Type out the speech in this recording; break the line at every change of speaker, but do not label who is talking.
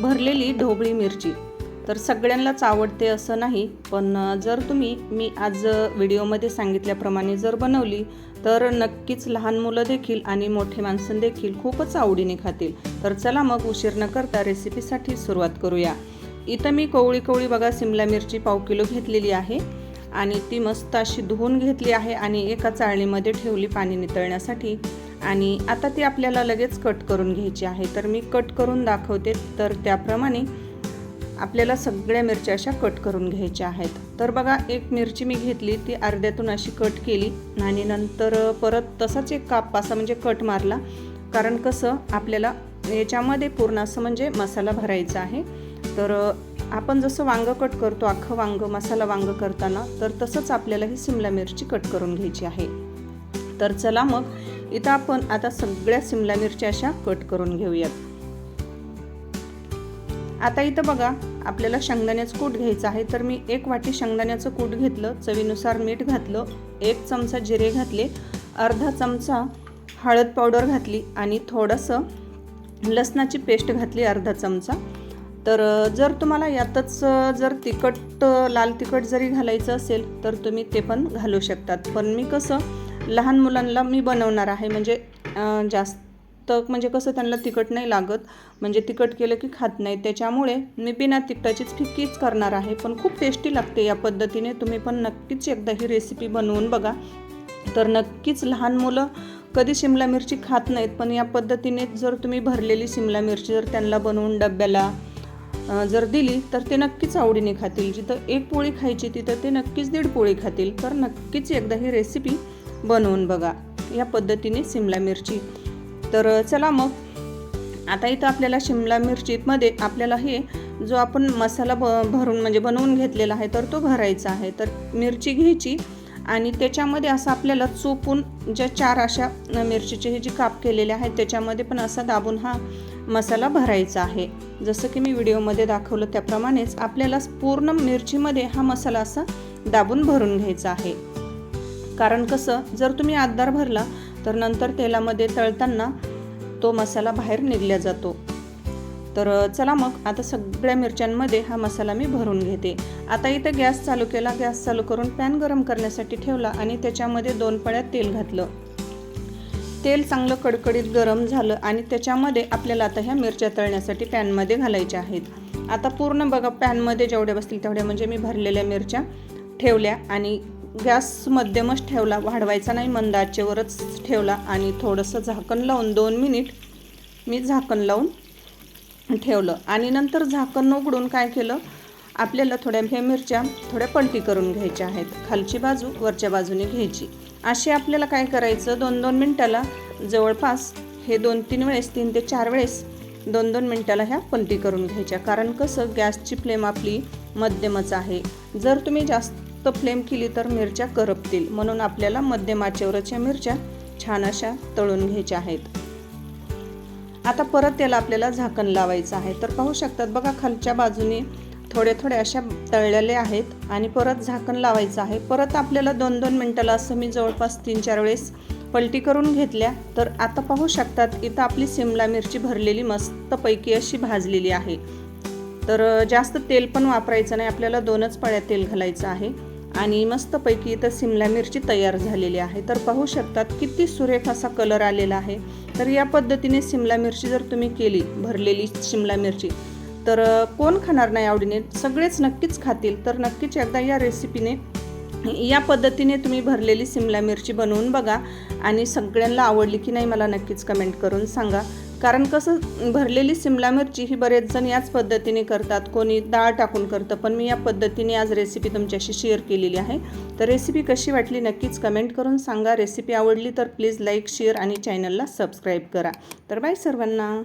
भरलेली ढोबळी मिरची. तर सगळ्यांनाच आवडते असं नाही पण जर तुम्ही मी आज व्हिडिओमध्ये सांगितल्याप्रमाणे जर बनवली तर नक्कीच लहान मुलं देखील आणि मोठे माणसं देखील खूपच आवडीने खातील. तर चला मग उशीर न करता रेसिपीसाठी सुरुवात करूया. इथं मी कोवळी कोवळी बघा सिमला मिरची पाव किलो घेतलेली आहे आणि ती मस्त अशी धुवून घेतली आहे आणि एका चाळणीमध्ये ठेवली पाणी नितळण्यासाठी. आणि आता ती आपल्याला लगेच कट करून घ्यायची आहे. तर मी कट करून दाखवते. तर त्याप्रमाणे आपल्याला सगळ्या मिरच्या अशा कट करून घ्यायच्या आहेत. तर बघा एक मिरची मी घेतली ती अर्ध्यातून अशी कट केली आणि नंतर परत तसाच एक काप असा म्हणजे कट मारला. कारण कसं आपल्याला याच्यामध्ये पूर्ण असं म्हणजे मसाला भरायचा आहे. तर आपण जसं वांगं कट करतो अख्खं वांगं मसाला वांग करताना तर तसंच आपल्याला ही सिमला मिरची कट करून घ्यायची आहे. तर चला मग इथं आपण आता सगळ्या सिमला मिरच्या अशा कट करून घेऊयात. आता इथं बघा आपल्याला शेंगदाण्याचं कूट घ्यायचं आहे. तर मी एक वाटी शेंगदाण्याचं कूट घेतलं चवीनुसार मीठ घातलं एक चमचा जिरे घातले अर्धा चमचा हळद पावडर घातली आणि थोडंसं लसणाची पेस्ट घातली अर्धा चमचा. तर जर तुम्हाला यातच जर तिखट लाल तिखट जरी घालायचं असेल तर तुम्ही ते पण घालू शकतात. पण मी कसं लहान मुलांना मी बनवणार आहे. म्हणजे जास्त म्हणजे कसं त्यांना तिखट नाही लागत. म्हणजे तिखट केलं की खात नाही. त्याच्यामुळे मी बिना तिखटाचीच फिक्कीच करणार आहे. पण खूप टेस्टी लागते या पद्धतीने. तुम्ही पण नक्कीच एकदा ही रेसिपी बनवून बघा. तर नक्कीच लहान मुलं कधी शिमला मिरची खात नाहीत. पण या पद्धतीने जर तुम्ही भरलेली शिमला मिरची जर त्यांना बनवून डब्याला जर दिली तर ते नक्कीच आवडीने खातील. जिथं एक पोळी खायची तिथं ते नक्कीच दीड पोळी खातील. तर नक्कीच एकदा ही रेसिपी बनवून बघा. या पद्धतीने शिमला मिरची. तर चला मग. आता इथं आपल्याला शिमला मिरचीमध्ये आपल्याला हे जो आपण मसाला ब भरून म्हणजे बनवून घेतलेला आहे तर तो भरायचा आहे. तर मिरची घ्यायची आणि त्याच्यामध्ये असं आपल्याला चोपून ज्या चार अशा मिरचीचे हे जे काप केलेले आहेत त्याच्यामध्ये पण असा दाबून हा मसाला भरायचा आहे. जसं की मी व्हिडिओमध्ये दाखवलं त्याप्रमाणेच आपल्याला पूर्ण मिरचीमध्ये हा मसाला असा दाबून भरून घ्यायचा आहे. कारण कसं जर तुम्ही आधार भरला तर नंतर तेलामध्ये तळताना तो मसाला बाहेर निघल्या जातो. तर चला मग आता सगळ्या मिरच्यांमध्ये हा मसाला मी भरून घेते. आता इथं गॅस चालू केला गॅस चालू करून पॅन गरम करण्यासाठी ठेवला आणि त्याच्यामध्ये दोन पळ्यात तेल घातलं. तेल चांगलं कडकडीत गरम झालं आणि त्याच्यामध्ये आपल्याला आता ह्या मिरच्या तळण्यासाठी पॅनमध्ये घालायच्या आहेत. आता पूर्ण बघा पॅनमध्ये जेवढ्या बसतील तेवढ्या म्हणजे मी भरलेल्या मिरच्या ठेवल्या आणि गॅस मध्यमच ठेवला वाढवायचा नाही मंद आचेवरच ठेवला आणि थोडंसं झाकण लावून दोन मिनिट मी झाकण लावून ठेवलं. आणि नंतर झाकण उघडून काय केलं? आपल्याला थोड्या ह्या मिरच्या थोड्या पलटी करून घ्यायच्या आहेत. खालची बाजू वरच्या बाजूने घ्यायची. अशी आपल्याला काय करायचं? दोन दोन मिनटाला जवळपास हे दोन तीन वेळेस तीन ते चार वेळेस दोन दोन मिनटाला ह्या पलटी करून घ्यायच्या. कारण कसं? गॅसची फ्लेम आपली मध्यमच आहे. जर तुम्ही जास्त फ्लेम केली तर मिरच्या करपतील. म्हणून आपल्याला मध्यम आचेवरच्या मिरच्या छान अशा तळून घ्यायच्या आहेत. आता परत त्याला आपल्याला झाकण लावायचं आहे. तर पाहू शकतात बघा खालच्या बाजूने थोडे थोडे अशा तळलेले आहेत आणि परत झाकण लावायचं आहे. परत आपल्याला दोन दोन मिनटाला असं मी जवळपास तीन चार वेळेस पलटी करून घेतल्या. तर आता पाहू शकतात इथं आपली सिमला मिरची भरलेली मस्तपैकी अशी भाजलेली आहे. तर जास्त तेल पण वापरायचं नाही. आपल्याला दोनच पळ्या तेल घालायचं आहे. आणि मस्तपैकी इथं सिमला मिरची तयार झालेली आहे. तर पाहू शकतात किती सुरेख असा कलर आलेला आहे. तर या पद्धतीने सिमला मिरची जर तुम्ही केली भरलेली शिमला मिरची तर कोण खाणार नाही आवडीने? सगळेच नक्कीच खातील. तर नक्कीच एकदा या रेसिपीने या पद्धतीने तुम्ही भरलेली सिमला मिरची बनवून बघा आणि सगळ्यांना आवडली की नाही मला नक्कीच कमेंट करून सांगा. कारण कसं भरलेली सिमला मिरची ही बरेच जण याच पद्धतीने करतात. कोणी डाळ टाकून करतं पण मी या पद्धतीने आज रेसिपी तुमच्याशी शेअर केलेली आहे. तर रेसिपी कशी वाटली नक्कीच कमेंट करून सांगा. रेसिपी आवडली तर प्लीज लाईक शेअर आणि चॅनलला सबस्क्राईब करा. तर बाय सर्वांना.